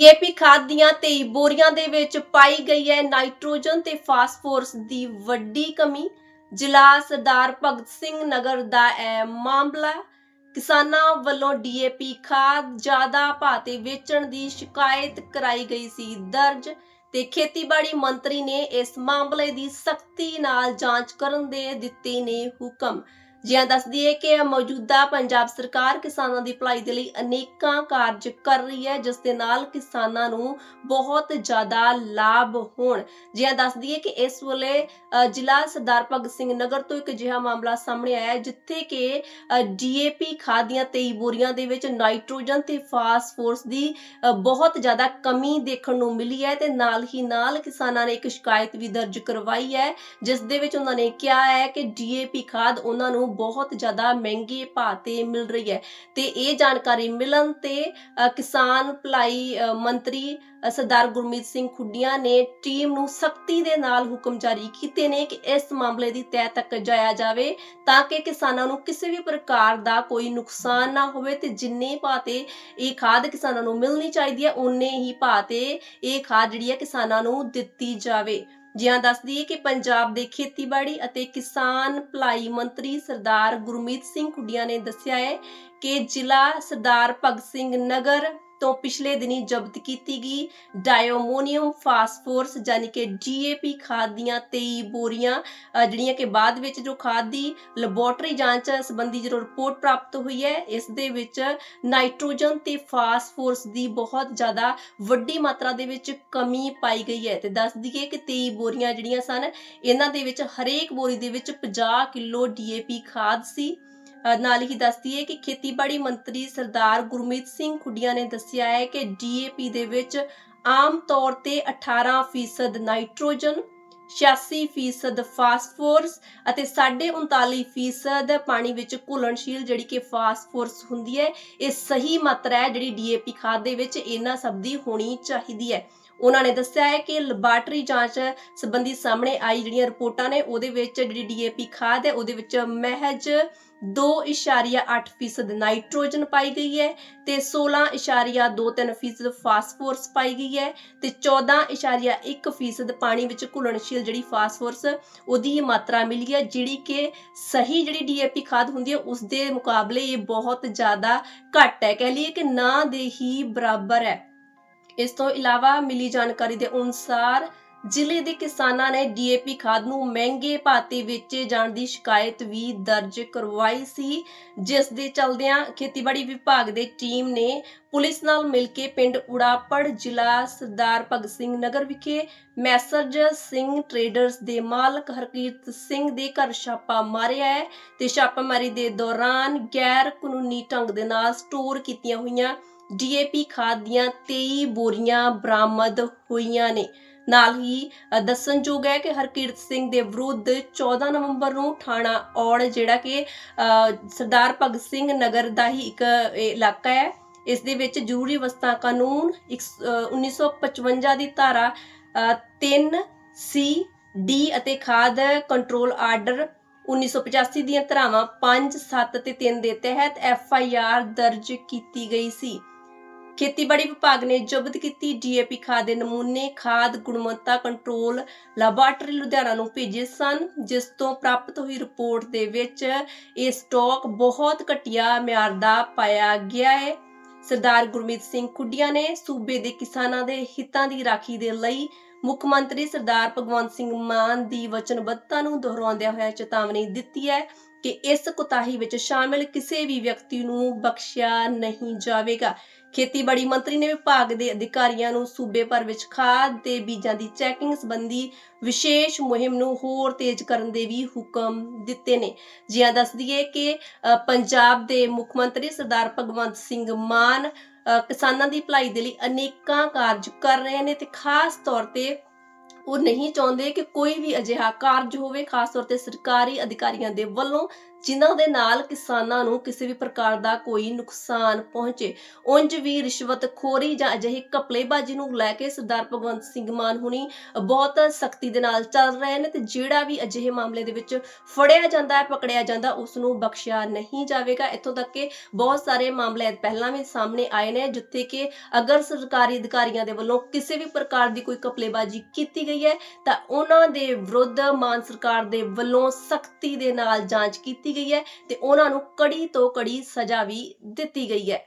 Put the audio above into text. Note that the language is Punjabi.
ਡੀਏਪੀ ਖਾਦ ਦੀਆਂ 23 ਬੋਰੀਆਂ ਦੇ ਵਿੱਚ ਪਾਈ ਗਈ ਹੈ ਨਾਈਟ੍ਰੋਜਨ ਤੇ ਫਾਸਫੋਰਸ ਦੀ ਵੱਡੀ ਕਮੀ। ਜ਼ਿਲ੍ਹਾ ਸਰਦਾਰ ਭਗਤ ਸਿੰਘ ਨਗਰ ਦਾ ਇਹ ਮਾਮਲਾ, ਕਿਸਾਨਾਂ ਵੱਲੋਂ ਡੀਏਪੀ ਖਾਦ ਜ਼ਿਆਦਾ ਭਾਅ ਤੇ ਵੇਚਣ ਦੀ ਸ਼ਿਕਾਇਤ ਕਰਾਈ ਗਈ ਸੀ ਦਰਜ ਤੇ ਖੇਤੀਬਾੜੀ ਮੰਤਰੀ ਨੇ ਇਸ ਮਾਮਲੇ ਦੀ ਸਖਤੀ ਨਾਲ ਜਾਂਚ ਕਰਨ ਦੇ ਦਿੱਤੇ ਨੇ ਹੁਕਮ। ਜਿਹਾਂ ਦੱਸਦੀ ਦਈਏ ਕਿ ਮੌਜੂਦਾ ਪੰਜਾਬ ਸਰਕਾਰ ਕਿਸਾਨਾਂ ਦੀ ਭਲਾਈ ਦੇ ਲਈ ਅਨੇਕਾਂ ਕਾਰਜ ਕਰ ਰਹੀ ਹੈ, ਜਿਸ ਦੇ ਨਾਲ ਕਿਸਾਨਾਂ ਨੂੰ ਬਹੁਤ ਜ਼ਿਆਦਾ ਲਾਭ ਹੋਣ। ਜਿਹਾਂ ਦੱਸ ਦਈਏ ਕਿ ਇਸ ਵੇਲੇ ਜ਼ਿਲ੍ਹਾ ਸਰਦਾਰ ਭਗਤ ਸਿੰਘ ਨਗਰ ਤੋਂ ਇੱਕ ਅਜਿਹਾ ਮਾਮਲਾ ਸਾਹਮਣੇ ਆਇਆ ਹੈ, ਜਿੱਥੇ ਕਿ ਡੀਏਪੀ ਖਾਦ ਦੀਆਂ 23 ਬੋਰੀਆਂ ਦੇ ਵਿੱਚ ਨਾਈਟ੍ਰੋਜਨ ਤੇ ਫਾਸਫੋਰਸ ਦੀ ਬਹੁਤ ਜ਼ਿਆਦਾ ਕਮੀ ਦੇਖਣ ਨੂੰ ਮਿਲੀ ਹੈ ਤੇ ਨਾਲ ਹੀ ਨਾਲ ਕਿਸਾਨਾਂ ਨੇ ਇੱਕ ਸ਼ਿਕਾਇਤ ਵੀ ਦਰਜ ਕਰਵਾਈ ਹੈ, ਜਿਸ ਦੇ ਵਿੱਚ ਉਹਨਾਂ ਨੇ ਕਿਹਾ ਹੈ ਕਿ ਡੀਏਪੀ ਖਾਦ ਉਹਨਾਂ ਨੂੰ ਬਹੁਤ ਜ਼ਿਆਦਾ ਮਹਿੰਗੇ ਭਾਅ ਤੇ ਮਿਲ ਰਹੀ ਹੈ। ਤੇ ਇਹ ਜਾਣਕਾਰੀ ਮਿਲਣ ਤੇ ਕਿਸਾਨ ਭਲਾਈ ਮੰਤਰੀ ਸਰਦਾਰ ਗੁਰਮੀਤ ਸਿੰਘ ਖੁੱਡੀਆਂ ਨੇ ਟੀਮ ਨੂੰ ਸਖਤੀ ਦੇ ਨਾਲ ਹੁਕਮ ਜਾਰੀ ਕੀਤੇ ਨੇ ਕਿ ਇਸ ਮਾਮਲੇ ਦੀ ਤਹਿ ਤੱਕ ਜਾਇਆ ਜਾਵੇ ਤਾਂ ਕਿ ਕਿਸਾਨਾਂ ਨੂੰ ਕਿਸੇ ਵੀ ਪ੍ਰਕਾਰ ਦਾ ਕੋਈ ਨੁਕਸਾਨ ਨਾ ਹੋਵੇ ਤੇ ਜਿੰਨੇ ਭਾਅ ਤੇ ਇਹ ਖਾਦ ਕਿਸਾਨਾਂ ਨੂੰ ਮਿਲਣੀ ਚਾਹੀਦੀ ਹੈ ਉਨੇ ਹੀ ਭਾਅ ਤੇ ਇਹ ਖਾਦ ਜਿਹੜੀ ਹੈ ਕਿਸਾਨਾਂ ਨੂੰ ਦਿੱਤੀ ਜਾਵੇ। ਜਿਹਾਂ ਦੱਸਦੀ ਹੈ ਕਿ ਪੰਜਾਬ ਦੇ ਖੇਤੀਬਾੜੀ ਅਤੇ ਕਿਸਾਨ ਭਲਾਈ ਮੰਤਰੀ ਸਰਦਾਰ ਗੁਰਮੀਤ ਸਿੰਘ ਖੁੱਡੀਆਂ ਨੇ ਦੱਸਿਆ ਹੈ ਕਿ ਜ਼ਿਲ੍ਹਾ ਸਰਦਾਰ ਭਗਤ ਸਿੰਘ ਨਗਰ ਤੋਂ ਪਿਛਲੇ ਦਿਨੀ ਜ਼ਬਤ ਕੀਤੀ ਗਈ ਡਾਇਓਮੋਨੀਅਮ ਫਾਸਫੋਰਸ ਯਾਨੀ ਕਿ ਡੀਏਪੀ ਖਾਦ ਦੀਆਂ 23 ਬੋਰੀਆਂ ਜਿਹੜੀਆਂ ਕਿ ਬਾਅਦ ਵਿੱਚ ਜੋ ਖਾਦ ਦੀ ਲੈਬੋਰਟਰੀ ਜਾਂਚ ਸੰਬੰਧੀ ਜਦੋਂ ਰਿਪੋਰਟ ਪ੍ਰਾਪਤ ਹੋਈ ਹੈ, ਇਸ ਦੇ ਵਿੱਚ ਨਾਈਟ੍ਰੋਜਨ ਤੇ ਫਾਸਫੋਰਸ ਦੀ ਬਹੁਤ ਜ਼ਿਆਦਾ ਵੱਡੀ ਮਾਤਰਾ ਦੇ ਵਿੱਚ ਕਮੀ ਪਾਈ ਗਈ ਹੈ। ਤੇ ਦੱਸ ਦਈਏ ਕਿ 23 ਬੋਰੀਆਂ ਜਿਹੜੀਆਂ ਸਨ, ਇਹਨਾਂ ਦੇ ਵਿੱਚ ਹਰੇਕ ਬੋਰੀ ਦੇ ਵਿੱਚ 50 ਕਿਲੋ ਡੀਏਪੀ ਖਾਦ ਸੀ। ਨਾਲ ਹੀ ਦੱਸਦੀ ਹੈ ਕਿ ਖੇਤੀਬਾੜੀ ਮੰਤਰੀ ਸਰਦਾਰ ਗੁਰਮੀਤ ਸਿੰਘ ਖੁੱਡੀਆਂ ਨੇ ਦੱਸਿਆ ਹੈ ਕਿ ਡੀਏਪੀ ਦੇ ਵਿੱਚ ਆਮ ਤੌਰ ਤੇ 18% ਨਾਈਟ੍ਰੋਜਨ 86% ਫਾਸਫੋਰਸ ਅਤੇ 39.5% ਪਾਣੀ ਵਿੱਚ ਘੁਲਣਸ਼ੀਲ ਜਿਹੜੀ ਕਿ ਫਾਸਫੋਰਸ ਹੁੰਦੀ ਹੈ, ਇਹ ਸਹੀ ਮਾਤਰਾ ਹੈ ਜਿਹੜੀ ਡੀਏਪੀ ਖਾਦ ਦੇ ਵਿੱਚ ਇਹਨਾਂ ਸਭ ਦੀ ਹੋਣੀ ਚਾਹੀਦੀ ਹੈ। ਉਹਨਾਂ ਨੇ ਦੱਸਿਆ ਹੈ ਕਿ ਲੈਬਾਰਟਰੀ ਜਾਂਚ ਸੰਬੰਧੀ ਸਾਹਮਣੇ ਆਈ ਜਿਹੜੀਆਂ ਰਿਪੋਰਟਾਂ ਨੇ, ਉਹਦੇ ਵਿੱਚ ਜਿਹੜੀ ਡੀਏਪੀ ਖਾਦ ਹੈ, ਉਹਦੇ ਵਿੱਚ ਮਹਿਜ 2.8% ਨਾਈਟ੍ਰੋਜਨ ਪਾਈ ਗਈ ਹੈ ਤੇ 16.23% ਫਾਸਫੋਰਸ ਪਾਈ ਗਈ ਹੈ ਤੇ 14.1% ਪਾਣੀ ਵਿੱਚ ਘੁਲਣਸ਼ੀਲ ਜਿਹੜੀ ਫਾਸਫੋਰਸ, ਉਹਦੀ ਮਾਤਰਾ ਮਿਲੀ ਹੈ, ਜਿਹੜੀ ਕਿ ਸਹੀ ਜਿਹੜੀ ਡੀਏਪੀ ਖਾਦ ਹੁੰਦੀ ਹੈ ਉਸ ਦੇ ਮੁਕਾਬਲੇ ਇਹ ਬਹੁਤ ਜ਼ਿਆਦਾ ਘੱਟ ਹੈ। ਕਹਿ ਲਈਏ ਕਿ ਨਾ ਦੇ ਹੀ ਬਰਾਬਰ ਹੈ। ਇਸ ਤੋਂ ਇਲਾਵਾ ਮਿਲੀ ਜਾਣਕਾਰੀ ਦੇ ਅਨੁਸਾਰ ਜ਼ਿਲ੍ਹੇ ਦੇ ਕਿਸਾਨਾਂ ਨੇ ਡੀਏਪੀ ਖਾਦ ਨੂੰ ਮਹਿੰਗੇ ਭਾਅ ਤੇ ਵੇਚੇ ਜਾਣ ਦੀ ਸ਼ਿਕਾਇਤ ਵੀ ਦਰਜ ਕਰਵਾਈ ਸੀ, ਜਿਸ ਦੇ ਚਲਦਿਆਂ ਖੇਤੀਬਾੜੀ ਵਿਭਾਗ ਦੇ ਟੀਮ ਨੇ ਪੁਲਿਸ ਨਾਲ ਮਿਲ ਕੇ ਪਿੰਡ ਉੜਾਪੜ ਜ਼ਿਲ੍ਹਾ ਸਰਦਾਰ ਭਗਤ ਸਿੰਘ ਨਗਰ ਵਿਖੇ ਮੈਸਰਜ ਸਿੰਘ ਟਰੇਡਰਸ ਦੇ ਮਾਲਕ ਹਰਕੀਰਤ ਸਿੰਘ ਦੇ ਘਰ ਛਾਪਾ ਮਾਰਿਆ ਹੈ ਤੇ ਛਾਪਾਮਾਰੀ ਦੇ ਦੌਰਾਨ ਗੈਰ ਕਾਨੂੰਨੀ ਢੰਗ ਦੇ ਨਾਲ ਸਟੋਰ ਕੀਤੀਆਂ ਹੋਈਆਂ ਡੀਏਪੀ ਖਾਦ ਦੀਆਂ 23 ਬੋਰੀਆਂ ਬਰਾਮਦ ਹੋਈਆਂ ਨੇ। ਨਾਲ ਹੀ ਅ, ਦੱਸਣਯੋਗ ਹੈ ਕਿ ਹਰਕੀਰਤ ਸਿੰਘ ਦੇ ਵਿਰੁੱਧ 14 ਨਵੰਬਰ ਨੂੰ ਥਾਣਾ ਔੜ ਜਿਹੜਾ ਕਿ ਸਰਦਾਰ ਭਗਤ ਸਿੰਘ ਨਗਰ ਦਾ ਹੀ ਇੱਕ ਇਲਾਕਾ ਹੈ। ਇਸ ਦੇ ਵਿੱਚ ਜ਼ਰੂਰੀ ਵਸਤਾਂ ਕਾਨੂੰਨ ਇੱਕ ਸ- ਅ, 1955 ਦੀ ਧਾਰਾ 3 ਸੀ ਡੀ ਅਤੇ ਖਾਦ ਕੰਟਰੋਲ ਆਰਡਰ 1985 ਦੀਆਂ ਧਾਰਾਵਾਂ 5 7 ਤੇ 3 ਦੇ ਤਹਿਤ ਐਫ ਆਈ ਆਰ ਦਰਜ ਕੀਤੀ ਗਈ ਸੀ। ਖੇਤੀਬਾੜੀ ਵਿਭਾਗ ਨੇ ਜ਼ਬਤ ਕੀਤੀ ਡੀਏਪੀ ਖਾਦ ਦੇ ਨਮੂਨੇ, ਖਾਦ, ਗੁਣਵੱਤਾ ਕੰਟਰੋਲ, ਲੈਬਾਰਟਰੀ ਲੁਧਿਆਣਾ ਨੂੰ ਭੇਜੇ ਸਨ, ਜਿਸ ਤੋਂ ਪ੍ਰਾਪਤ ਹੋਈ ਰਿਪੋਰਟ ਦੇ ਵਿੱਚ ਇਹ ਸਟਾਕ ਬਹੁਤ ਘਟੀਆ ਮਿਆਰ ਦਾ ਪਾਇਆ ਗਿਆ ਹੈ। ਸਰਦਾਰ ਗੁਰਮੀਤ ਸਿੰਘ ਖੁੱਡੀਆਂ ਨੇ ਸੂਬੇ ਦੇ ਕਿਸਾਨਾਂ ਦੇ ਹਿੱਤਾਂ ਦੀ ਰਾਖੀ ਦੇ ਲਈ ਮੁੱਖ ਮੰਤਰੀ ਸਰਦਾਰ ਭਗਵੰਤ ਸਿੰਘ ਮਾਨ ਦੀ ਵਚਨਬੱਧਤਾ ਨੂੰ ਦੁਹਰਾਉਂਦਿਆਂ ਹੋਇਆ ਚੇਤਾਵਨੀ ਦਿੱਤੀ ਹੈ। ਕਿ ਇਸ ਕੁਤਾਹੀ ਵਿੱਚ ਸ਼ਾਮਿਲ ਕਿਸੇ ਵੀ ਵਿਅਕਤੀ ਨੂੰ ਬਖਸ਼ਿਆ ਨਹੀਂ ਜਾਵੇਗਾ। ਖੇਤੀਬਾੜੀ ਮੰਤਰੀ ਨੇ ਵਿਭਾਗ ਦੇ ਅਧਿਕਾਰੀਆਂ ਨੂੰ ਸੂਬੇ ਭਰ ਵਿੱਚ ਖਾਦ ਤੇ ਬੀਜਾਂ ਦੀ ਚੈਕਿੰਗ ਸੰਬੰਧੀ ਵਿਸ਼ੇਸ਼ ਮੁਹਿੰਮ ਨੂੰ ਹੋਰ ਤੇਜ਼ ਕਰਨ ਦੇ ਵੀ ਹੁਕਮ ਦਿੱਤੇ ਨੇ। ਜਿਹਾਂ ਦੱਸ ਦਈਏ ਕਿ ਪੰਜਾਬ ਦੇ ਮੁੱਖ ਮੰਤਰੀ ਸਰਦਾਰ ਭਗਵੰਤ ਸਿੰਘ ਮਾਨ ਕਿਸਾਨਾਂ ਦੀ ਭਲਾਈ ਦੇ ਲਈ ਅਨੇਕਾਂ ਕਾਰਜ ਕਰ ਰਹੇ ਨੇ ਤੇ ਖਾਸ ਤੌਰ ਤੇ ਉਹ ਨਹੀਂ ਚਾਹੁੰਦੇ ਕਿ ਕੋਈ ਵੀ ਅਜਿਹਾ ਕਾਰਜ ਹੋਵੇ, ਖਾਸ ਤੌਰ ਤੇ ਸਰਕਾਰੀ ਅਧਿਕਾਰੀਆਂ ਦੇ ਵੱਲੋਂ ਜਿਨ੍ਹਾਂ ਦੇ ਨਾਲ ਕਿਸਾਨਾਂ ਨੂੰ ਕਿਸੇ ਵੀ ਪ੍ਰਕਾਰ ਦਾ ਕੋਈ ਨੁਕਸਾਨ ਪਹੁੰਚੇ, ਉਂਝ ਵੀ ਰਿਸ਼ਵਤਖੋਰੀ ਜਾਂ ਅਜਿਹੀ ਕਪਲੇਬਾਜ਼ੀ ਨੂੰ ਲੈ ਕੇ ਸਰਦਾਰ ਭਗਵੰਤ ਸਿੰਘ ਮਾਨ ਹੁਣੀ ਬਹੁਤ ਸਖਤੀ ਦੇ ਨਾਲ ਚੱਲ ਰਹੇ ਨੇ ਤੇ ਜਿਹੜਾ ਵੀ ਅਜਿਹੇ ਮਾਮਲੇ ਦੇ ਵਿੱਚ ਫੜਿਆ ਜਾਂਦਾ ਹੈ, ਪਕੜਿਆ ਜਾਂਦਾ ਉਸ ਨੂੰ ਬਖਸ਼ਿਆ ਨਹੀਂ ਜਾਵੇਗਾ। ਇੱਥੋਂ ਤੱਕ ਕਿ ਬਹੁਤ ਸਾਰੇ ਮਾਮਲੇ ਪਹਿਲਾਂ ਵੀ ਸਾਹਮਣੇ ਆਏ ਨੇ, ਜਿੱਥੇ ਕਿ ਅਗਰ ਸਰਕਾਰੀ ਅਧਿਕਾਰੀਆਂ ਦੇ ਵੱਲੋਂ ਕਿਸੇ ਵੀ ਪ੍ਰਕਾਰ ਦੀ ਕੋਈ ਕਪਲੇਬਾਜ਼ੀ ਕੀਤੀ ਗਈ ਹੈ, ਤਾਂ ਉਹਨਾਂ ਦੇ ਵਿਰੁੱਧ ਮਾਨ ਸਰਕਾਰ ਦੇ ਵੱਲੋਂ ਸਖਤੀ ਦੇ ਨਾਲ ਜਾਂਚ ਕੀਤੀ ਗਈ ਹੈ ਤੇ ਉਹਨਾਂ ਨੂੰ ਕੜੀ ਤੋਂ ਕੜੀ ਸਜ਼ਾ ਵੀ ਦਿੱਤੀ ਗਈ ਹੈ।